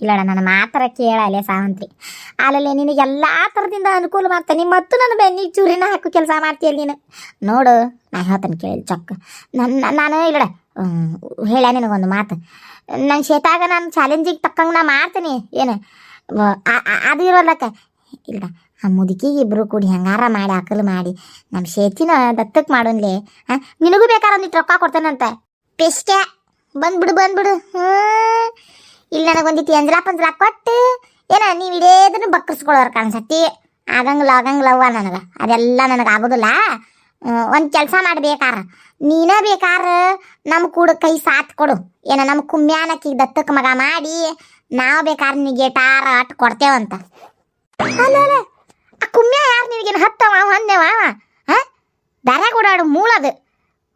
ಇಲ್ಲಡ ನನ್ನ ಮಾತರ ಕೇಳಲೆ ಸಾವಂತ್ರಿ. ಅಲ್ಲಲ್ಲಿ ನಿನಗೆ ಎಲ್ಲ ಥರದಿಂದ ಅನುಕೂಲ ಮಾಡ್ತಾನೆ ಮತ್ತು ನನ್ನ ಬೆನ್ನಿಗೆ ಚೂರಿನ ಹಾಕು ಕೆಲಸ ಮಾಡ್ತೀಯಲ್ಲ ನೀನು? ನೋಡು, ನಾ ಹೇಳ್ತಾನೆ ಕೇಳಿ ಚಕ್ಕ ನನ್ನ ನಾನು ಇಲ್ಲಡ ಹೇಳ ನಿನಗೊಂದು ಮಾತು. ನನ್ನ ಶೇತಾಗ ನಾನು ಚಾಲೆಂಜಿಗೆ ತಕ್ಕಂಗೆ ನಾ ಮಾಡ್ತೀನಿ, ಏನು? ಅದು ಇರೋಲ್ಲಕ್ಕ ಇಲ್ಲ ಆ ಮುದುಕಿಗೆ ಇಬ್ಬರು ಕೂಡಿ ಹಂಗಾರ ಮಾಡಿ, ಅಕಲು ಮಾಡಿ ನಮ್ಮ ಶೇತಿನ ದತ್ತಕ್ಕೆ ಮಾಡೋನ್ಲೆ ಹಾಂ ನಿನಗೂ ಬೇಕಾದ್ರೆ ಒಂದಿಟ್ಟು ರೊಕ್ಕ ಕೊಡ್ತೇನಂತ? ಪೆಷ್ಟೆ ಬಂದ್ಬಿಡು ಬಂದ್ಬಿಡು ಹ್ಞೂ ಇಲ್ಲಿ ನನಗೆ ಒಂದಿಟ್ಟು ಎಂಜ್ಲಾ ಪಂಜ್ಲಾ ಕೊಟ್ಟು, ಏನ ನೀವು ಇಡೇದನ್ನು ಬಕ್ಕರ್ಸ್ಕೊಳ್ಳೋರು ಕಾಣಿಸತ್ತಿ. ಆಗಂಗಿಲ್ಲ ಆಗಂಗಿಲ್ಲವ್ವ ನನಗೆ. ಅದೆಲ್ಲ ನನಗೆ ಆಗೋದಿಲ್ಲ. ಒಂದು ಕೆಲಸ ಮಾಡ್ಬೇಕಾರ ನೀನ ಬೇಕಾರ ನಮ್ಮ ಕೂಡ ಕೈ ಸಾಥ್ ಕೊಡು. ಏನ ನಮ್ಮ ಕುಮ್ಯಾನಕ್ಕಿಗೆ ದತ್ತಕ್ಕೆ ಮಗ ಮಾಡಿ, ನಾವು ಬೇಕಾದ್ರೆ ನಿನಗೆ ಟಾರ ಅಟ್ ಕೊಡ್ತೇವಂತ ಅಲ್ಲ ಆ ಕುಮ್ಯ ಯಾರು ನಿನಗೇನು ಹತ್ತವ ಹೊಂದೇವ ಹಾಂ? ಬೇರೆ ಓಡಾಡು ಮೂಲದು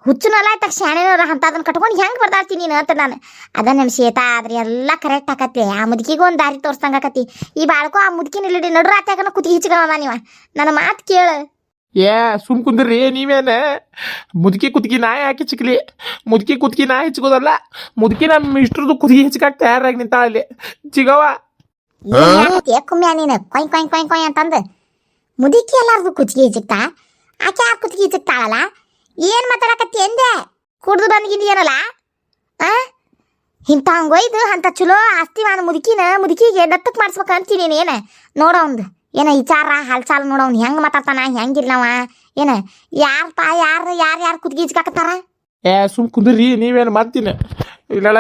ಹುಚ್ಚುನಲ್ಲ ಆಯ್ತಾಗ ಶಾಣೆನವ್ರ ಅಂತ ಅದನ್ನ ಕಟ್ಕೊಂಡು ಹೆಂಗೆ ಬರ್ದಾಳ್ತೀನಿ ನೀನು ಅಂತ ನಾನು. ಅದ ನಮ್ಮ ಶೇತ ಆದ್ರೆ ಎಲ್ಲ ಕರೆಕ್ಟ್ ಆಕತಿ ಆ ಮುದುಕಿಗೂ ಒಂದು ದಾರಿ ತೋರ್ಸಂಗ ಆಕತಿ ಈ ಬಾಳ್ಕೋ ಆ ಮುದುಕಿನ ಇಲ್ಲಿ ನಡು ರಾತ್ಯಾಗನ ಕುತಿ ಹಿಚ್ಕೊಳ್ಳೋಣ ನೀವ. ನನ್ನ ಮಾತು ಕೇಳು. ಏ ಸುಮ್ ಕುಂದ್ರಿ ನೀವೇನ? ಮುದುಕಿ ಕುತ್ಕಿ ನಾಯಿ ಹಾಕಿ ಚಿಕ್ಲಿ. ಮುದುಕಿ ಕುತ್ಕಿ ನಾಯಿ ಹಚ್ಕೋದಲ್ಲ ಮುದುಕಿ ನಮ್ಮ ಇಷ್ಟರದು ಕುತ್ತಿಗೆ ಹೆಚ್ಚಿಗಾಕ್ ತಯಾರಾಗಿ ನಿಂತಾಳ ಅಲ್ಲಿ ಚಿಗವ ಕುಮ್ಯ ನೀನು? ಕೊಯ್ ಕೊಯ್ ಕೊಯ್ ಕೊಯ್ ಅಂತಂದು. ಮುದುಕಿ ಎಲ್ಲಾರ್ದು ಕುತ್ತಿಗೆ ಹಿಚಕ್ತಾ ಆಕೆ ಆ ಕುತ್ತಿಗೆ ಏನ್ ಮಾತಾಡಕತ್ತಿ ಎಂದೆ? ಕುಡ್ದು ಬಂದ್ಗಿದ್ಯನಲ್ಲ? ಆ? ಇಂಥ ಹಂಗೊಯ್ದು ಅಂತ ಚಲೋ ಆಸ್ತಿವಾನ ಮುದುಕಿನ ಮುದುಕಿಗೆ ದತ್ತಕ್ ಮಾಡಿಸ್ಬೇಕು ಅಂತೀನಿ ಏನು? ನೋಡೋಂದು ಏನ ವಿಚಾರ, ಹಾಲ್ಚಾಲ್ ನೋಡೋನ್ ಹೆಂಗ್ ಮಾತಾಡ್ತಾನ ಹೆಂಗಿಲ್ಲವ ಏನ? ಯಾರ್ ಪಾ ಯಾರು ಯಾರು ಯಾರು ಕುತ್ತಿಗೆ ಹಿಚ್ಕಾಕತ್ತಾರ ಏ, ಸುಮ್ ಕುಂದ್ರಿ, ನೀವೇನು ಮಾಡ್ತೀನಿ? ಇಲ್ಲಳ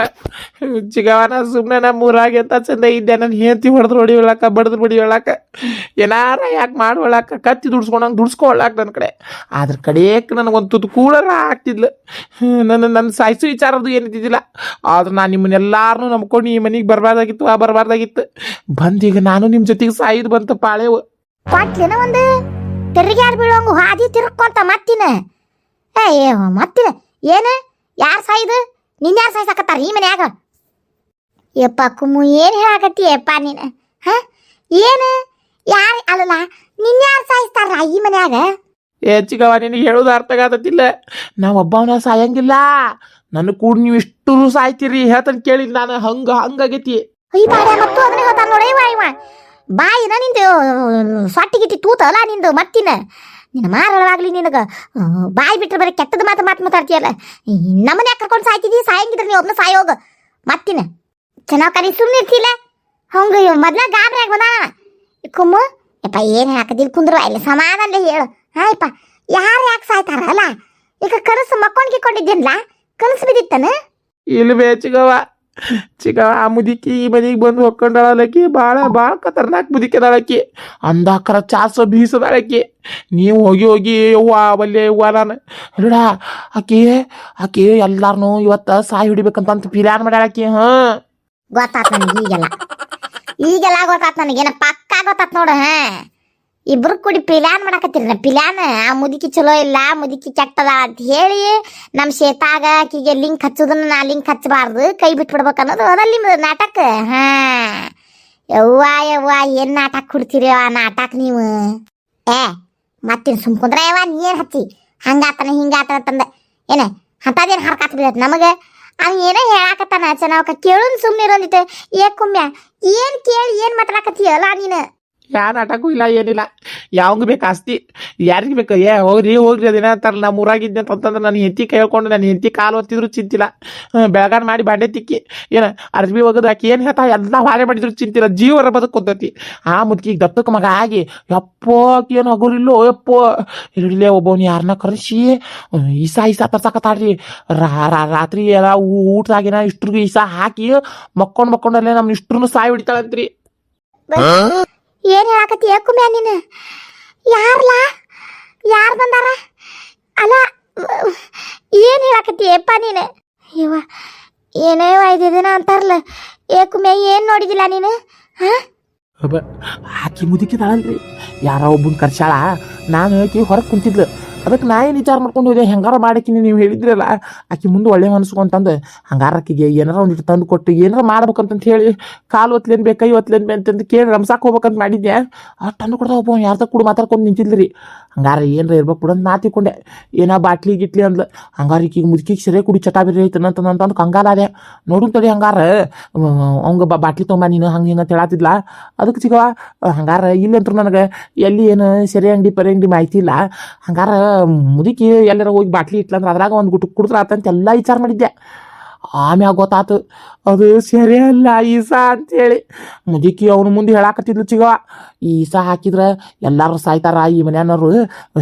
ಜಿಗವನ ಸುಮ್ಮನೆ ನಮ್ಮ ಊರಾಗೆ ಅಂತ ಚಂದ ಇದ್ದೆ ನನ್ನ ಹೆಂಡತಿ ಹೊಡೆದ್ರು ಹೊಡಿ ಹೇಳಕ್ಕ, ಬಡ್ದು ಬಡಿ ಹೇಳಕ್ಕ. ಏನಾರ ಯಾಕೆ ಮಾಡುವಳಕ್ಕ ಕತ್ತಿ ದುಡ್ಸ್ಕೊಂಡಂಗೆ ದುಡ್ಸ್ಕೊಳಕ್ ನನ್ನ ಕಡೆ. ಅದ್ರ ಕಡೆಯಕ್ಕೆ ನನಗೊಂದು ತುತ್ತು ಕೂಡರ ಆಗ್ತಿದ್ಲು. ನನ್ನ ನನ್ನ ಸಾಯಿಸು ವಿಚಾರದ್ದು ಏನಿದ್ದಿದ್ದಿಲ್ಲ. ಆದ್ರೆ ನಾನು ನಿಮ್ಮನ್ನೆಲ್ಲಾರು ನಂಬ್ಕೊಂಡು ಈ ಮನೆಗೆ ಬರಬಾರ್ದಾಗಿತ್ತು, ಆ ಬರಬಾರ್ದಾಗಿತ್ತು. ಬಂದೀಗ ನಾನು ನಿಮ್ಮ ಜೊತೆಗೆ ಸಾಯಿದ್ ಬಂತ ಪಾಳೆವು. ಕೊಟ್ಲಿನ ಒಂದು? ತೆರಿಗ್ಯಾರ್ ಬೀಳೋಂಗು ಹಾದಿ ತಿರ್ಕೊಂತ ಮತ್ತಿನ? ಏ, ಮತ್ತಿನ? ಏನು? ಯಾರು ಸಾಯ್ದು? ನಿನ್ನ ಯಾರು ಸಾಯ್ಸಕತ್ತಾರ ಈ ಮನ್ಯಾಗ? ಯಪ್ಪ ಕುಮ್ಮು ಏನು ಹೇಳಕತ್ತಿ ಯಪ್ಪ ನೀನು? ಹ? ಏನು? ಯಾರು ಅಲ್ಲಲ್ಲ ನಿನ್ನ ಯಾರು ಸಾಯಿಸ್ತಾರ ಈ ಮನ್ಯಾಗ? ಹೆಚ್ಚಿಗವ ಚಿಗವ ನಿನಗೆ ಹೇಳೋದು ಅರ್ಥ ಆಗತ್ತಿಲ್ಲ ನಾ ಒಬ್ಬವನ ಸಾಯಂಗಿಲ್ಲ. ನನ್ನ ಕೂಡ ನೀವು ಇಷ್ಟು ಸಾಯ್ತೀರಿ ಹೇಳ್ತಾನೆ ಕೇಳಿದ್ ನಾನು ಹಂಗ ಹಂಗಾಗೈತಿ ಈ ಬಾಡ್ಯ ಮತ್ತು ಅದನ್ನ ಹೇಳ್ತಾನ ನೋಡಿ ಇವ ಇವ ಬಾಯಿನ ನಿಂದು ಸೊಟ್ಟಿಗಿಟ್ಟಿ ತೂತ ಅಲ್ಲ ನಿಂದು ಮತ್ತಿನ? ನಿನ್ನ ಮಾರಳವಾಗ್ಲಿ ನಿನಗೆ. ಬಾಯಿ ಬಿಟ್ರೆ ಬರೀ ಕೆಟ್ಟದ ಮಾತು ಮಾತು ಮಾತಾಡ್ತೀಯಲ್ಲ. ನಮ್ಮನೆ ಕರ್ಕೊಂಡು ಸಾಯ್ತಿದಿ? ಸಾಯಂಗಿದ್ರೆ ನೀವು ಒಬ್ಬನ ಸಾಯೋಗ. ಮತ್ತಿನ? ಚೆನ್ನಾಗಿ ಕರಿ ಸುಮ್ಮನೆ ಇರ್ತಿಲ್ಲ ಹಂಗ ಮೊದ್ಲ ಗಾಬರಿ ಆಗ ಕುಮ್ಮು, ಯಪ್ಪ, ಏನು ಹಾಕದಿಲ್ಲ ಕುಂದ್ರು ಅಲ್ಲಿ ಸಮಾಧಾನ ಹೇಳು. ಹಾಯಪ್ಪ ಯಾರು ಯಾಕೆ ಸಾಯ್ತಾರ ಅಲ್ಲ? ಈಗ ಕನಸು ಮಕ್ಕೊಂಡು ಗಿಕ್ಕೊಂಡಿದ್ದಿಲ್ಲ ಕನಸು ಬಿದ್ದಿತ್ತನ? ಇಲ್ವೇ ಚಿಗವ ಆ ಮುದಿಕಿ ಈ ಮನೆಗೆ ಬಂದು ಹೊಕ್ಕೊಂಡಳಕಿ ಭಾಳ ಭಾಳ ಖತರ್ನಾಕ್ ಮುದಿಕೆ ಅದಾಳಕಿ. ಅಂದಾಕರ ಚಾಸ ಬೀಸದಾಳಕಿ. ನೀವು ಹೋಗಿ ಹೋಗಿ, ಯವ್ವ, ಬಲ್ಲೆ ಯವ್ವ ನಾನು. ನೋಡ ಆಕಿ ಆಕಿ ಎಲ್ಲಾರನು ಇವತ್ತು ಸಾಯಿ ಹಿಡಿಬೇಕಂತ ಅಂತ ಪ್ಲಾನ್ ಮಾಡ್ಯಾಳಕಿ, ಹಾಂ. ಗೊತ್ತಾತ್ ನನಗೆ ಈಗೆಲ್ಲ. ಈಗೆಲ್ಲ ಗೊತ್ತಾತ್ ನನಗೇನ ಪಕ್ಕ ಗೊತ್ತಾತ್ ನೋಡು, ಹಾ. ಇಬ್ರು ಕೂಡಿ ಪಿಲಾನ್ ಮಾಡಕತ್ತಿರ ಪಿಲಾನ್ ಆ ಮುದುಕಿ ಚಲೋ ಇಲ್ಲ, ಮುದುಕಿ ಕೆಟ್ಟದ ಅಂತ ಹೇಳಿ ನಮ್ಮ ಶೇತಾಗ ಆಕಿಗೆ ಲಿಂಕ್ ಹಚ್ಚೋದನ್ನ ನಾ ಲಿಂಕ್ ಹಚ್ಚಬಾರ್ದು, ಕೈ ಬಿಟ್ಬಿಡ್ಬೇಕು ಅನ್ನೋದು ಅದಲ್ಲಿ ನಾಟಕ. ಹಾ. ಯವ್ವ ಯವ್ವ, ಏನು ನಾಟಕ ಕೊಡ್ತೀರಿ ಆ ನಾಟಕ ನೀವು? ಏ, ಮತ್ತಿನ ಸುಮ್ಕುಂದ್ರ ಯವ್ವ, ನೀ ಏನ್ ಹಚ್ಚಿ? ಹಂಗಾತನ, ಹಿಂಗಾತನ ಅಂತಂದ ಏನೇ ಅಂತದೇನ್ ಹರ್ಕಾತ್ ಬಿಡತ್ತೆ ನಮಗೆ? ಅವ್ನು ಏನೋ ಹೇಳಾಕತ್ತಾನ ಚೆನ್ನಾಗ ಕೇಳುನ್ ಸುಮ್ಮನೆ ಇರೋದಿತ್ತು ಏ ಕುಮ್ಯ, ಏನು ಕೇಳಿ, ಏನ್ ಮಾತಾಡಕತ್ತೀಯಲ್ಲ ನೀನು? ಯಾ ನಾಟಕೂ ಇಲ್ಲ, ಏನಿಲ್ಲ. ಯಾವಾಗ ಬೇಕು ಆಸ್ತಿ, ಯಾರಿಗೆ ಬೇಕು? ಏ, ಹೋಗ್ರಿ ಹೋಗ್ರಿ, ಅದಿನ ತರ ನಮ್ಮ ಊರಾಗಿದ್ದೆ ಅಂತಂದ್ರೆ ನಾನು ಹೆಂಡತಿ ಕೇಳ್ಕೊಂಡು ನಾನು ಹೆಂಡತಿ ಕಾಲು ಒತ್ತಿದ್ರು ಚಿಂತಿಲ್ಲ. ಬೆಳಗಾನ ಮಾಡಿ ಬಾಂಡೆ ತಿಕ್ಕಿ. ಏನ, ಅರ್ಬಿ ಒಗದು ಆಕಿ ಏನು ಹೇಳ್ತಾ, ಎಲ್ಲ ಹಾಳೆ ಮಾಡಿದ್ರು ಚಿಂತಿಲ್ಲ. ಜೀವರ ಬದುಕೊಂತತಿ ಆ ಮುದ್ಕಿಗೆ ದತ್ತಕ್ಕೆ ಮಗ ಆಗಿ, ಯಪ್ಪೋ, ಏನು ಹಗುರಿಲ್ಲೋ ಯಪ್ಪೋ. ಇಲ್ಲೇ ಒಬ್ಬವ್ನು ಯಾರನ್ನ ಕರೆಸಿ ಈಸಾ ಈಸಾ ತರ್ಸಕತ್ತಾಳ್ರಿ ರಾತ್ರಿ ಎಲ್ಲ ಊಟದಾಗಿನ ಇಷ್ಟ್ರಿಗೂ ಈಸಾ ಹಾಕಿ, ಮಕ್ಕೊಂಡು, ಮಕ್ಕೊಂಡಲ್ಲೇ ನಮ್ಮ ಇಷ್ಟ್ರೂ ಸಾಯಿ ಹೊಡಿತಾಳಂತ್ರಿ. ಏನ್ ಹೇಳಾಕತ್ತೀಯ ಏಕುಮ್ಯಾ ನೀನು? ಯಾರ್ಲಾ? ಯಾರ್ ಬಂದಾರ? ಅಲ್ಲ, ಏನ್ ಹೇಳಾಕತ್ತೀಯಪ್ಪ ನೀನು? ಇವ ಏನೇ ದಿನ ಅಂತಾರಲ್ಲ. ಏಕುಮ್ಯಾ ಏನ್ ನೋಡಿದಿಲ್ಲ ನೀನು? ಹಾ? ಅಬ್ಬ, ಆಕಿ ಮುದುಕಿದಾಳಲ್ರಿ. ಯಾರೋ ಒಬ್ಬನ್ ಕರ್ಸಾಳ ನಾನು ಆಕಿ ಹೊರಗೆ ಕುಂತಿದ್ಲು. ಅದಕ್ಕೆ ನಾ ಏನು ವಿಚಾರ ಮಾಡ್ಕೊಂಡು ಹೋದೆ? ಹೆಂಗಾರ ಮಾಡಾಕಿನಿ ನೀವು ಹೇಳಿದ್ರಲ್ಲ. ಆಕೆ ಮುಂದೆ ಒಳ್ಳೆ ಮನಸ್ಸು ಅಂತಂದು ಹಂಗಾರ ಆಕಿಗೆ ಏನಾರ ಒಂದಿಟ್ಟು ತಂದು ಕೊಟ್ಟು ಏನಾರ ಮಾಡ್ಬೇಕಂತಂತ ಹೇಳಿ, ಕಾಲು ಒತ್ಲೇನ್ ಬೇಕು, ಕೈ ಒತ್ಲೇನ್ ಬೇ ಅಂತಂದು ಕೇಳಿ ರಮ್ಸಾಕ್ ಹೋಗ್ಬೇಕಂತ ಮಾಡಿದ್ದೆ ಅಷ್ಟು ತಂದು ಕೊಡ್ದ ಒಬ್ಬ ಯಾರ್ದ ಕೂಡ ಮಾತಾಡ್ಕೊಂಡು ನಿಂತಿದ್ರಿ. ಹಂಗಾರ ಏನಾರ ಇರ್ಬೇಕು ಕೂಡ ಅಂತ ನಾ ತಿಳ್ಕೊಂಡೆ. ಏನೋ ಬಾಟ್ಲಿ ಗಿಟ್ಲಿ ಅಂದ್ಲು. ಹಂಗಾರ ಈಕಿಗೆ ಮುದುಕಿಗೆ ಸರಿ ಕುಡಿ ಚಟ ಬಿರಿ ಐತನ ಕಂಗಾಲಾದೆ ನೋಡು ತಡಿ ಹಂಗಾರ ಅವಂಗ ಬಾಟ್ಲಿ ತೊಗೊಂಬ ನೀನು, ಹಂಗೆ ಹಿಂಗೆ ಅಂತ ಹೇಳತ್ತಿದ್ಲ ಅದಕ್ಕೆ ಸಿಗವ, ಹಂಗಾರ ಇಲ್ಲಂತ್ರ ನನಗೆ, ಎಲ್ಲಿ ಏನು ಸೆರೆ ಅಂಗಡಿ ಪರಿ ಅಂಗಡಿ ಮಾಹಿತಿ ಇಲ್ಲ. ಹಂಗಾರ ಮುದುಕಿ ಎಲ್ಲರ ಹೋಗಿ ಬಾಟ್ಲಿ ಇಟ್ಲಂದ್ರೆ ಅದ್ರಾಗ ಒಂದು ಗುಟ್ಟು ಕುಡಿದ್ರೆ ಆತಂತ ಎಲ್ಲ ವಿಚಾರ ಮಾಡಿದ್ದೆ. ಆಮ್ಯಾಗ ಗೊತ್ತಾತು, ಅದು ಸರಿ ಅಲ್ಲ ಈಸಾ ಅಂತೇಳಿ. ಮುದುಕಿ ಅವನ ಮುಂದೆ ಹೇಳಾಕತ್ತಿದ್ಲು, ಚಿಗವ. ಈಸಾ ಹಾಕಿದ್ರೆ ಎಲ್ಲಾರು ಸಾಯ್ತಾರ, ಈ ಮನೆಯವರು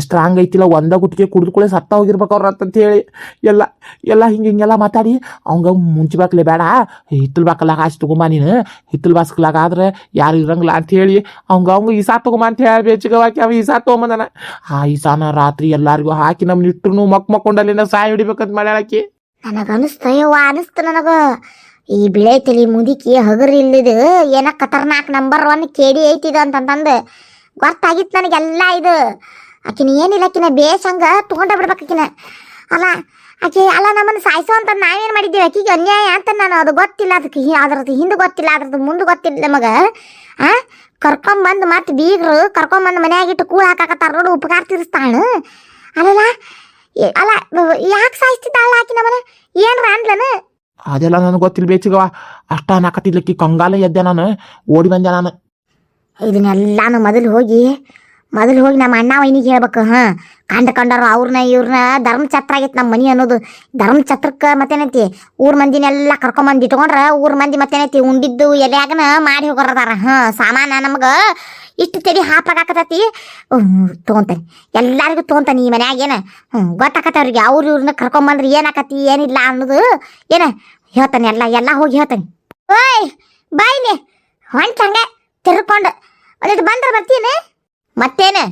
ಸ್ಟ್ರಾಂಗ್ ಐತಿಲ್ಲ, ಒಂದ ಗುಟ್ಟಿಗೆ ಕುಡಿದುಕೊಳ್ಳಿ ಸತ್ತ ಹೋಗಿರ್ಬೇಕು ಅವ್ರ ಅಂತ ಹೇಳಿ ಎಲ್ಲ ಎಲ್ಲ ಹಿಂಗೆ ಹಿಂಗೆಲ್ಲ ಮಾತಾಡಿ, ಅವಂಗ ಮುಂಚೆ ಬೇಡ, ಹಿತ್ತಲ್ ಬಾಕಲಾಗ ಆಚೆ ತಗೊಂಬ ನೀನು. ಹಿತ್ತಲ್ ಬಾಸ್ಕಲಾಗ ಆದ್ರೆ ಯಾರು ಇರಂಗಿಲ್ಲ ಅಂತ ಹೇಳಿ ಅವಂಗ ಅವಂಗ ಈಸಾ ತಗೊಂಬ ಅಂತ ಹೇಳಿ ಬೇಚಿಗವಾಕಿ ಅವ ಈಸಾ ತಗೊಂಬಂದನ. ಆ ಈಸಾನ ರಾತ್ರಿ ಎಲ್ಲಾರಿಗೂ ಹಾಕಿ ನಮ್ಮ ಇಟ್ರು ಮಕ್ ಮಕ್ಕೊಂಡಲ್ಲಿನ ಸಾಯಿ ಹಿಡಿಬೇಕಂತ ಮಾಡ್ಯಾಳಕಿ ನನಗೆ ಅನಿಸ್ತ ಯವ್ವ ಅನಿಸ್ತು ನನಗೆ. ಈ ಬಿಳೆ ತಲಿ ಮುದುಕಿ ಹಗರ್ ಇಲ್ಲಿದು, ಏನ ಖತರ್ನಾಕ್ ನಂಬರ್ ಒನ್ ಕೇಡಿ ಐತಿದು ಅಂತಂತಂದು. ಗೊತ್ತಾಗಿತ್ತು ನನಗೆಲ್ಲ ಇದು. ಆಕಿನ ಏನಿಲ್ಲ, ಆಕಿನ ಬೇಸಂಗ ತೊಗೊಂಡ ಬಿಡ್ಬೇಕು ಆಕಿನ. ಅಲ್ಲ, ಆಕೆ, ಅಲ್ಲ, ನಮ್ಮನ್ನು ಸಾಯಿಸೋ ಅಂತ ನಾವೇನು ಮಾಡಿದ್ದೀವಿ? ಆಕಿಗೆ ಅನ್ಯಾಯ ಅಂತ ನಾನು, ಅದು ಗೊತ್ತಿಲ್ಲ. ಅದಕ್ಕೆ ಅದ್ರದ್ದು ಹಿಂದೆ ಗೊತ್ತಿಲ್ಲ, ಅದ್ರದ್ದು ಮುಂದೆ ಗೊತ್ತಿಲ್ಲ ನಮಗೆ. ಆ? ಕರ್ಕೊಂಬಂದು ಮತ್ತೆ ಬೀಗರು ಕರ್ಕೊಂಬಂದು ಮನೆಯಾಗಿಟ್ಟು ಕೂಳು ಹಾಕಾಕತ್ತಾರ ನೋಡು, ಉಪಕಾರ ತೀರಿಸ್ತಾಳು. ಅಲ್ಲಲ್ಲ ಅಲ್ಲ ಯಾಕೆ ಸಾಯಿಸ್ತಿದ್ದಾಳ ಆಕಿ ನಮ್ಮನ ಏನ್ರ ಅಂದ್ಲನ? ಅದೆಲ್ಲ ನನಗೆ ಗೊತ್ತಿಲ್ಲ ಬೇಚಿಗವ ಅಷ್ಟ ನಾಕತ್ತಿದ್ಲಕ್ಕಿ ಕಂಗಾಲ ಎದ್ದೆ ನಾನು ಓಡಿ ಬಂದೆ ನಾನು. ಇದನ್ನೆಲ್ಲಾನು ಮೊದಲು ಹೋಗಿ ಮೊದಲು ಹೋಗಿ ನಮ್ಮ ಅಣ್ಣ ವೈನಿಗೆ ಹೇಳ್ಬೇಕು, ಹಾಂ, ಕಂಡ ಕಂಡರು ಅವ್ರನ್ನ ಇವ್ರನ್ನ ಧರ್ಮಛತ್ರ ಆಗೈತೆ ನಮ್ಮ ಮನೆ ಅನ್ನೋದು. ಧರ್ಮಛತ್ರಕ್ಕೆ ಮತ್ತೇನೈತಿ? ಊರ್ ಮಂದಿನೆಲ್ಲ ಕರ್ಕೊಂಬಂದು ಇಟ್ಕೊಂಡ್ರೆ ಊರ ಮಂದಿ ಮತ್ತೇನೈತಿ? ಉಂಡಿದ್ದು ಎಲೆಯಾಗನ ಮಾಡಿ ಹೋಗೋರದಾರ, ಹಾಂ, ಸಾಮಾನ ನಮ್ಗೆ ಇಷ್ಟು ತೆಡಿ ಹಾಪಾಗಾಕತೈತಿ ತೊಗೊಂತಾನೆ. ಎಲ್ಲರಿಗೂ ತೊಗೊಂತಾನೆ ಈ ಮನ್ಯಾಗ, ಏನು? ಹ್ಞೂ ಗೊತ್ತಾಕತ್ತೆ ಅವ್ರಿಗೆ. ಅವ್ರು ಇವ್ರನ್ನ ಕರ್ಕೊಂಬಂದ್ರೆ ಏನಾಕತಿ ಏನಿಲ್ಲ ಅನ್ನೋದು, ಏನ? ಹೇಳ್ತಾನೆ ಎಲ್ಲ ಎಲ್ಲ ಹೋಗಿ ಹೇಳ್ತಾನೆ. ಓಯ್ ಬಾಯ್ಲಿ ಹೊಂಟಂಗೆ ತಿರ್ಕೊಂಡು. ಒಂದಿಟ್ಟು ಬಂದ್ರೆ ಬರ್ತೀನಿ ಮತ್ತೇನು?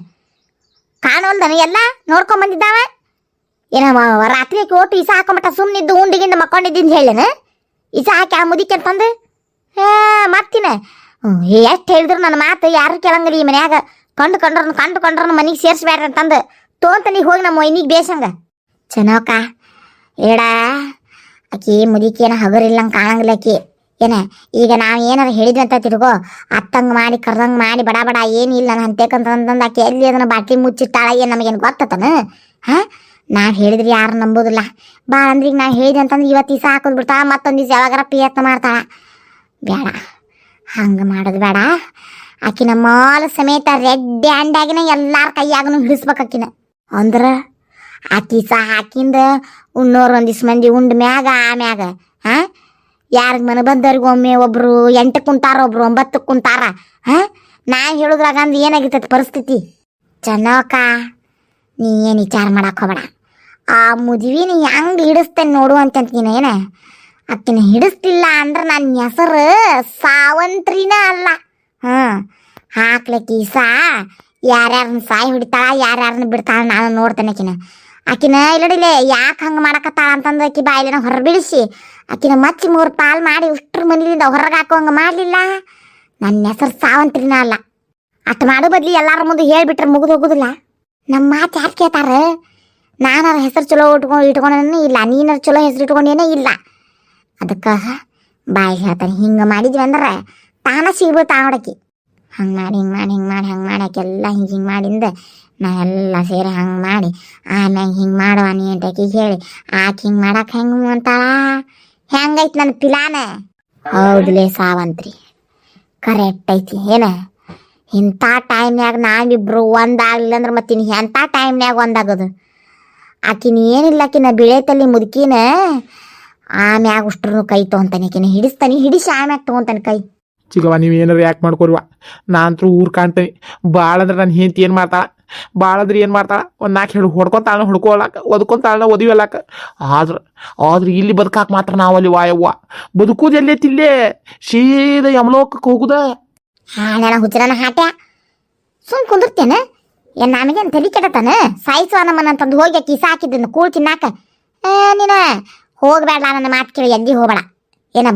ಕಾಣೋಲ್ದನ ಎಲ್ಲ ನೋಡ್ಕೊಂಡ್ ಬಂದಿದ್ದಾವ? ಏನ ಮ- ರಾತ್ರಿ ಆಕಿ ಇಸ ಹಾಕೊಂಬಿಟ್ಟ ಸುಮ್ಮನಿದ್ದು ಉಂಡಿಗಿಂದ ಮಕ್ಕೊಂಡಿದ್ದಿಂದ ಹೇಳೇನ? ಇಸ ಹಾಕಿ ಆ ಮುದಿಕೆ ಅಂತಂದು ಹೇ ಮತ್ತಿನ ಎಷ್ಟು ಹೇಳಿದ್ರು ನನ್ನ ಮಾತು ಯಾರು ಕೇಳಂಗಿಲ್ಲ ಈ ಮನ್ಯಾಗ. ಕಂಡು ಕಂಡ್ರನ್ ಕಂಡು ಕಂಡ್ರನ್ ಮನೆಗೆ ಸೇರಿಸ್ಬೇಡ್ರಿ ಅಂತಂದು ತೋಂತನಿಗೆ ಹೋಗಿ ನಮ್ಮ ಮೈನಿಗೆ ಬೇಸಂಗ ಚೆನ್ನೋಕ ಏಡ, ಆಕಿ ಮುದಿಕೇನ ಹಗರಿಲ್ಲಂಗೆ ಕಾಣಂಗಿಲ್ಲ ಆಕಿ. ಏನ, ಈಗ ನಾವು ಏನಾರ ಹೇಳಿದ್ವಿ ಅಂತ ತಿರುಗೋ, ಅತ್ತಂಗ್ ಮಾಡಿ, ಕರ್ದಂಗ್ ಮಾಡಿ, ಬಡ ಬಡ ಏನಿಲ್ಲ ನಾನು ಅಂತೇಕಂತಂದು ಆಕೆ ಎಲ್ಲಿ ಅದನ್ನ ಬಾಟ್ಲಿ ಮುಚ್ಚಿಟ್ಟಾಳ, ಏನು ನಮಗೇನು ಗೊತ್ತತನ? ಹಾ? ನಾವು ಹೇಳಿದ್ರಿ ಯಾರು ನಂಬೋದಿಲ್ಲ. ಬಾ ಅಂದ್ರೆ ಈಗ ನಾವು ಹೇಳಿದೆ ಅಂತಂದ್ರೆ ಇವತ್ತು ದಿವಸ ಹಾಕೋದು ಬಿಡ್ತಾ ಮತ್ತೊಂದು ದಿವಸ ಯಾವಾಗಾರ ಪ್ರಯತ್ನ ಮಾಡ್ತಾಳ. ಬೇಡ ಹಂಗೆ ಮಾಡೋದು ಬೇಡ ಆಕಿನ ಮಾಲ ಸಮೇತ ರೆಡ್ ಹ್ಯಾಂಡಾಗಿನ ಎಲ್ಲಾರ ಕೈಯಾಗನು ಹಿಡಿಸ್ಬೇಕು ಆಕಿನ. ಅಂದ್ರೆ, ಆಕಿ ಸಹ ಹಾಕಿಂದ ಉಣ್ಣೋರು ಒಂದಿಸ್ ಮಂದಿ ಉಂಡ ಮ್ಯಾಗ ಆಮ್ಯಾಗ ಯಾರಿಗೆ ಮನೆ ಬಂದವ್ರಿಗೆ ಒಮ್ಮೆ ಒಬ್ರು ಎಂಟಕ್ಕೆ ಕುಂತಾರ ಒಬ್ರು ಒಂಬತ್ತಕ್ಕೆ ಕುಂತಾರ ಹಾ? ನಾ ಹೇಳುದ್ರಾಗ ಅಂದ್ರೆ ಪರಿಸ್ಥಿತಿ? ಚೆನ್ನೋಕ ನೀ ಏನು ವಿಚಾರ ಮಾಡಕ್ಕೆ ಹೋಗಬೇಡ. ಆ ಮುದುವಿನ ಹೆಂಗ್ ಹಿಡಿಸ್ತೇನೆ ನೋಡು ಅಂತಂತೀನಿ ಏನ? ಅಕ್ಕಿನ ಹಿಡಿಸ್ತಿಲ್ಲ ಅಂದ್ರೆ ನನ್ನ ಹೆಸರು ಸಾವಂತ್ರಿನ ಅಲ್ಲ. ಹಾಂ ಹಾಕ್ಲಿಕ್ಕೆ ಸಾ ಯಾರ್ಯಾರನ್ನ ಸಾಯಿ ಹಿಡಿತಾಳ ಯಾರ್ಯಾರನ್ನ ಬಿಡ್ತಾಳ ನಾನು ನೋಡ್ತೇನೆ ಆಕಿನ. ಆಕಿನ ಇಲ್ಲಡಿಲೆ ಯಾಕೆ ಹಂಗೆ ಮಾಡಕತ್ತಾಳ ಅಂತಂದು ಆಕಿ ಬಾಯಿಲಿನ ಹೊರಬಿಡಿಸಿ ಆಕಿನ ಮಚ್ಚಿ ಮೂರು ಪಾಲ್ ಮಾಡಿ ಉಷ್ಟ್ರ ಮನೆಯಿಂದ ಹೊರಗೆ ಹಾಕೋಂಗ ಮಾಡಲಿಲ್ಲ. ನನ್ನ ಹೆಸರು ಸಾವಂತ್ರಿನ ಅಲ್ಲ ಅಷ್ಟು ಮಾಡೋ ಬದ್ಲಿ ಎಲ್ಲಾರ ಮುಂದೆ ಹೇಳ್ಬಿಟ್ರೆ ಮುಗಿದು ಹೋಗುದಿಲ್ಲ. ನಮ್ಮ ಮಾತು ಯಾರು ಕೇಳ್ತಾರ? ಅವ್ರ ಹೆಸರು ಚಲೋ ಇಟ್ಕೊಂಡು ಇಟ್ಕೊಂಡೇನೇ ಇಲ್ಲ, ನೀನಾರ ಚಲೋ ಹೆಸರು ಇಟ್ಕೊಂಡೇನೇ ಇಲ್ಲ. ಅದಕ್ಕೆ ಬಾಯಿ ಹೇಳ್ತಾನೆ, ಹಿಂಗೆ ಮಾಡಿದ್ವಿ ಅಂದ್ರೆ ತಾನ ಸಿಗ್ಬಿಡ್ತಾ ನೋಡಕಿ. ಹಂಗೆ ಮಾಡಿ, ಹಿಂಗೆ ಮಾಡಿ ಹಿಂಗೆ ಮಾಡಿ, ಹಂಗೆ ಮಾಡಿ, ಆಕೆಲ್ಲ ಹಿಂಗೆ ಹಿಂಗೆ ಮಾಡಿಂದ ನಾ ಎಲ್ಲ ಸೇರಿ ಹಂಗೆ ಮಾಡಿ, ಆಮ್ಯಾಗ ಹಿಂಗೆ ಮಾಡುವ ನೀ ಅಂತ ಆಕಿಗೆ ಹೇಳಿ. ಆಕೆ ಹಿಂಗೆ ಮಾಡಕ್ಕೆ ಹೆಂಗೆ ಅಂತಾಳ? ಹೆಂಗೈತಿ ನನ್ನ ಪಿಲಾನ? ಹೌದ್ಲೇ ಸಾವಂತ್ರಿ ಕರೆಕ್ಟ್ ಐತಿ, ಏನ? ಇಂಥ ಟೈಮ್ನ್ಯಾಗ ನಾವಿಬ್ರು ಒಂದಾಗ್ಲಿಲ್ಲ ಅಂದ್ರೆ ಮತ್ತೆ ಇನ್ನು ಎಂಥ ಟೈಮ್ನ್ಯಾಗ ಒಂದಾಗೋದು? ಆಕಿನ ಏನಿಲ್ಲ ಆಕಿನ ಬಿಳೆ ತಲೆ ಮುದುಕಿನ, ಆಮ್ಯಾಗ ಉಷ್ಟ್ರು ಕೈ ತೊಗೊಂತಾನೆ ಆಕಿನ ಹಿಡಿಸ್ತಾನೆ, ಹಿಡಿಸಿ ಆಮ್ಯಾಗ ತೊಗೊಂತಾನೆ ಕೈ. ಚಿಗವ ನೀವು ಏನಾರು ಯಾಕೆ ಮಾಡ್ಕೊರಿವ? ನಾ ಅಂತೂ ಊರು ಕಾಣ್ತೇನೆ. ಭಾಳ ಅಂದ್ರೆ ನನ್ನ ಹೆಂಡತಿ ಏನು ಮಾಡ್ತಾಳ? ಭಾಳ ಅಂದ್ರೆ ಏನು ಮಾಡ್ತಾಳ? ಒಂದು ನಾಲ್ಕು ಹೇಳಿ ಹೊಡ್ಕೊಂತಾಳ ಹೊಡ್ಕೊಳಕ ಒದ್ಕೊಂತಾಳ ಒದಿವಲಾಕ ಆದ್ರೆ ಆದ್ರೆ ಇಲ್ಲಿ ಬದುಕಾಕ ಮಾತ್ರ ನಾವು ಅಲ್ಲಿ ವಾಯವ್ವ. ಬದುಕುದು ಎಲ್ಲೈತಿಲ್ಲೇ ಸೀದಾ ಯಮಲೋಕಕ್ಕೆ ಹೋಗುದ? ಹಾಳೆನ ಹುಚ್ಚರನ ಹಾಟ ಸುಮ್ ಕುಂದಿರ್ತೇನೆ? ಏನ್ ನಮಗೇನು ತಲೆ ಕೆಡತಾನ? ಸಾಯಿಸುವ ನಮ್ಮನ್ನ ಅಂತಂದು ಹೋಗಿ ಕಿಸ ಹಾಕಿದ್ದನ್ನು ಕೂಳ್ ತಿನ್ನಾಕ. ನೀನ ಹೋಗ್ಬೇಡ, ನನ್ನ ಮಾತು ಕೇಳಿ, ಎಲ್ಲಿ ಹೋಗಬೇಡ. ಏನ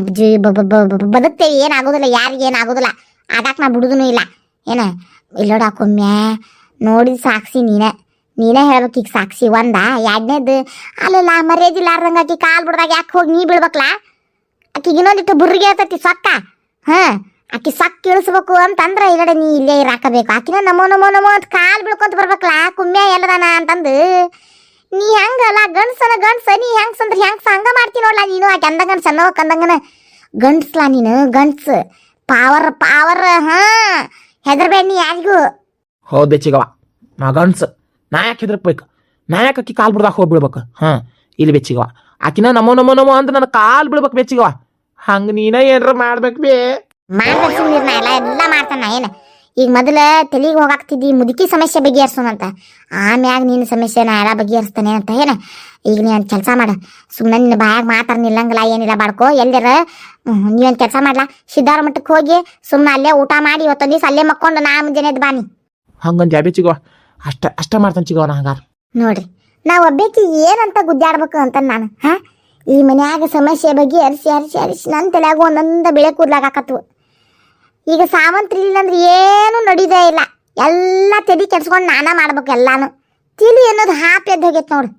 ಬದುಕ್ತೇವಿ ಏನಾಗೋದಿಲ್ಲ ಯಾರಿಗೆ ಏನಾಗೋದಿಲ್ಲ ಆಗಾಕ ನಾ ಬಿಡುದೂ ಇಲ್ಲ. ಏನ ಇಲ್ಲೋಡಾಕೊಮ್ಮೆ ನೋಡಿದ ಸಾಕ್ಷಿ ನೀನೇ. ನೀನೇ ಹೇಳ್ಬೇಕು ಈಗ ಸಾಕ್ಷಿ ಒಂದ, ಎರಡನೇದು, ಅಲ್ಲಲ್ಲ ಮರ್ಯಾದಿಲ್ಲಾರ್ದಂಗ ಆಕಿ ಕಾಲು ಬಿಡ್ದಾಗ ಯಾಕೆ ಹೋಗಿ ನೀ ಬೀಳ್ಬೇಕಲ್ಲ ಆಕಿಗೆ ಇನ್ನೊಂದಿಟ್ಟು ಬುರ್ರಿಗೆ ಹೇಳ್ತತಿ ಸೊಕ್ಕ. ಹಾಂ, ಆಕಿ ಸೊಕ್ಕ ಇಳಿಸ್ಬೇಕು ಅಂತಂದ್ರ ಇಲ್ಲಡೆ ನೀ ಇಲ್ಲೇ ಇರಾಕಬೇಕು. ಆಕಿನ ನಮೋ ನಮೋ ನಮೋ ಅಂತ ಕಾಲು ಬೀಳ್ಕೊಂತ ಬರ್ಬೇಕಲ್ಲ ಕುಮ್ಯ ಎಲ್ಲದಾನ ಅಂತಂದು. ನೀ ಹೆಂಗಲ್ಲ, ಗಂಡ್ಸನ ಗಂಡ್ಸ, ನೀ ಹೆಂಗ್ಸ ಅಂದ್ರೆ ಹೆಂಗ್ಸ ಹಂಗ ಮಾಡ್ತೀನಿ ನೋಡ್ಲ ನೀನು. ಆಕೆ ಅಂದಂಗನ ಸಣ್ಣ ಕಂದಂಗನ ಗಂಡ್ಸ್ಲಾ ನೀನು, ಗಂಡ್ಸ್. ಪಾವರ್ ಪಾವರ್ ಹಾಂ. ಹೆದರ್ಬೇಡ ನೀ ಯಾರಿಗೂ. ಹೌದು ನಾ ಗಂಡ್ಸ್ ನಾ ಯಾಕೆ ಹೆದರ್ಬೇಕು ನಾ ಯಾಕೆ ಅಕ್ಕಿ ಕಾಲು ಬಿಡ್ದಾಗ ಹೋಗಿ ಬಿಡ್ಬೇಕು ಹಾಂ, ಇಲ್ಲಿ ಬೆಚ್ಚಿಗವ ಆಕಿನ ನಮೋ ನಮೋ ನಮೋ ಅಂತ ನನ್ನ ಕಾಲು ಬಿಡ್ಬೇಕು ಬೆಚ್ಚಿಗವ ಹಂಗೆ ನೀನ ಏನ್ರ ಮಾಡ್ಬೇಕು ಬೇ? ಮಾಡ್ಬೇಕು ಎಲ್ಲ ಮಾಡ್ತಾನ, ಏನು? ಈಗ ಮೊದಲ ತಲೆಗೆ ಹೋಗಾಕ್ತಿದ್ದಿ, ಮುದುಕಿ ಸಮಸ್ಯೆ ಬಗೆಹರಿಸೋಣಂತ ಆಮ್ಯಾಗ ನಿನ್ನ ಸಮಸ್ಯೆ ನಾ ಎಲ್ಲ ಬಗೆಹರಿಸ್ತಾನೆ ಅಂತ, ಏನ? ಈಗ ನೀನು ಕೆಲಸ ಮಾಡ. ಸುಮ್ಮನೆ ನಿನ್ನ ಬಾಯಾಗ ಮಾತಾರ, ನಿಲ್ಲಂಗಿಲ್ಲ, ಏನಿಲ್ಲ ಬಾಡ್ಕೋ. ಎಲ್ಲರ ನೀವೊಂದು ಕೆಲಸ ಮಾಡ್ಲಾ? ಸಿದ್ಧಾರ ಮಠಕ್ಕೆ ಹೋಗಿ ಸುಮ್ಮನೆ ಅಲ್ಲೇ ಊಟ ಮಾಡಿ, ಇವತ್ತೊಂದು ದಿವಸ ಅಲ್ಲೇ ಮಕ್ಕೊಂಡು ನಾ ಮುಂಜಾನೆ ಬಾನಿ ಹಂಗಂತ ಯಾವ ಚಿಗೋ. ಅಷ್ಟ ಅಷ್ಟ ಮಾಡ್ತಾನೆ ಚಿಗವ ನಾ ಹಂಗಾರ. ನೋಡ್ರಿ ನಾ ಒಬ್ಬೇಕಿ ಏನಂತ ಗುದ್ದಾಡ್ಬೇಕು ಅಂತ ನಾನು, ಹಾ? ಈ ಮನ್ಯಾಗ ಸಮಸ್ಯೆ ಬಗ್ಗೆ ಅರಿಸಿ ಅರಿಸಿ ಅರಿಸಿ ನನ್ನ ತಲೆಯಾಗ ಒಂದೊಂದ ಬೆಳೆ ಕೂದ್ಲಾಗತ್ತವು ಈಗ ಸಾವಂತ್ರಿ ಇಲ್ಲಂದ್ರೆ ಏನು ನಡೀದೇ ಇಲ್ಲ. ಎಲ್ಲ ತಲೆ ಕೆಡ್ಸ್ಕೊಂಡು ನಾನ ಮಾಡ್ಬೇಕು ಎಲ್ಲಾನು. ತಿಳಿ ಅನ್ನೋದು ಹಾಪಿ ಎದ್ದು ಹೋಗೈತೆ ನೋಡು